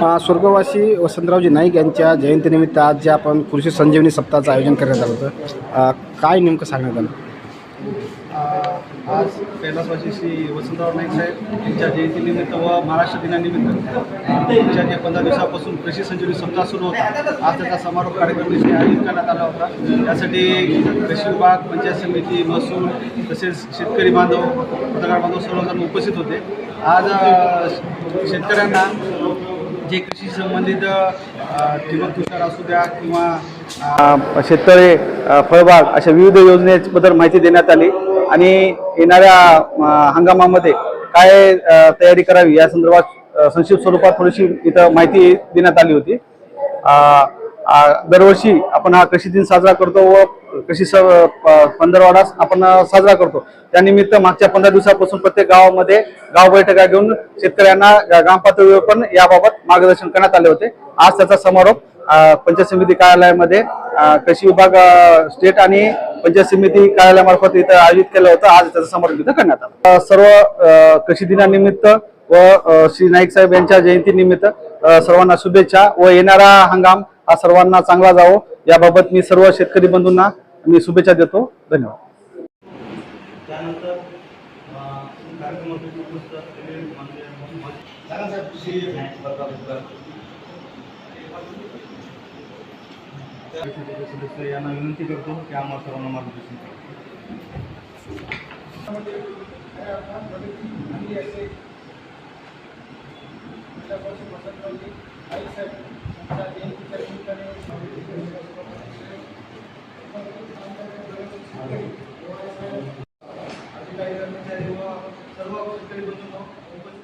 स्वर्गवासी वसंतरावजी नाईक यांच्या जयंतीनिमित्त आज जे आपण कृषी संजीवनी सप्ताहाचं आयोजन करण्यात आलं होतं काय नेमकं सांगण्यात आलं? आज कैलासवासी श्री वसंतराव नाईक साहेब यांच्या जयंतीनिमित्त व महाराष्ट्र दिनानिमित्त त्यांच्या जे पंधरा दिवसापासून कृषी संजीवनी सप्ताह सुरू होता आज त्याचा समारोप कार्यक्रम निश्चय आयोजित करण्यात आला होता. त्यासाठी कृषी विभाग पंचायत समिती महसूल तसेच शेतकरी बांधव पत्रकार बांधव सर्वजण उपस्थित होते. आज शेतकऱ्यांना जे कृषी संबंधित ठिबक तुषार असू द्या किंवा शेततळे फळबाग अशा विविध योजनेबद्दल माहिती देण्यात आली आणि येणाऱ्या हंगामामध्ये काय तयारी करावी या संदर्भात संक्षिप्त स्वरूपात थोडीशी इथं माहिती देण्यात आली होती. दरवर्षी आपण हा कृषी दिन साजरा करतो व कृषी स पंधरवाडा आपण साजरा करतो. त्यानिमित्त मागच्या पंधरा दिवसापासून प्रत्येक गावामध्ये गाव बैठका घेऊन शेतकऱ्यांना ग्रामपातळीवर पण याबाबत मार्गदर्शन करण्यात आले होते. आज त्याचा समारोप पंचायत समिती कार्यालयामध्ये कृषी विभाग स्टेट आणि पंचायत समिती कार्यालयामार्फत इथं आयोजित केलं होतं. आज त्याचा समारोप इथं करण्यात आला. सर्व कृषी दिनानिमित्त व श्री नाईक साहेब यांच्या जयंतीनिमित्त सर्वांना शुभेच्छा व येणारा हंगाम हा सर्वांना चांगला जावो. याबाबत मी सर्व शेतकरी बंधूंना मी शुभेच्छा देतो. धन्यवाद. सदस्य यांना विनंती करतो की आम्हाला सर्वांना मार्गदर्शन करा. अधिकारी कर्मचारी व सर्व शेतकरी बंधूंना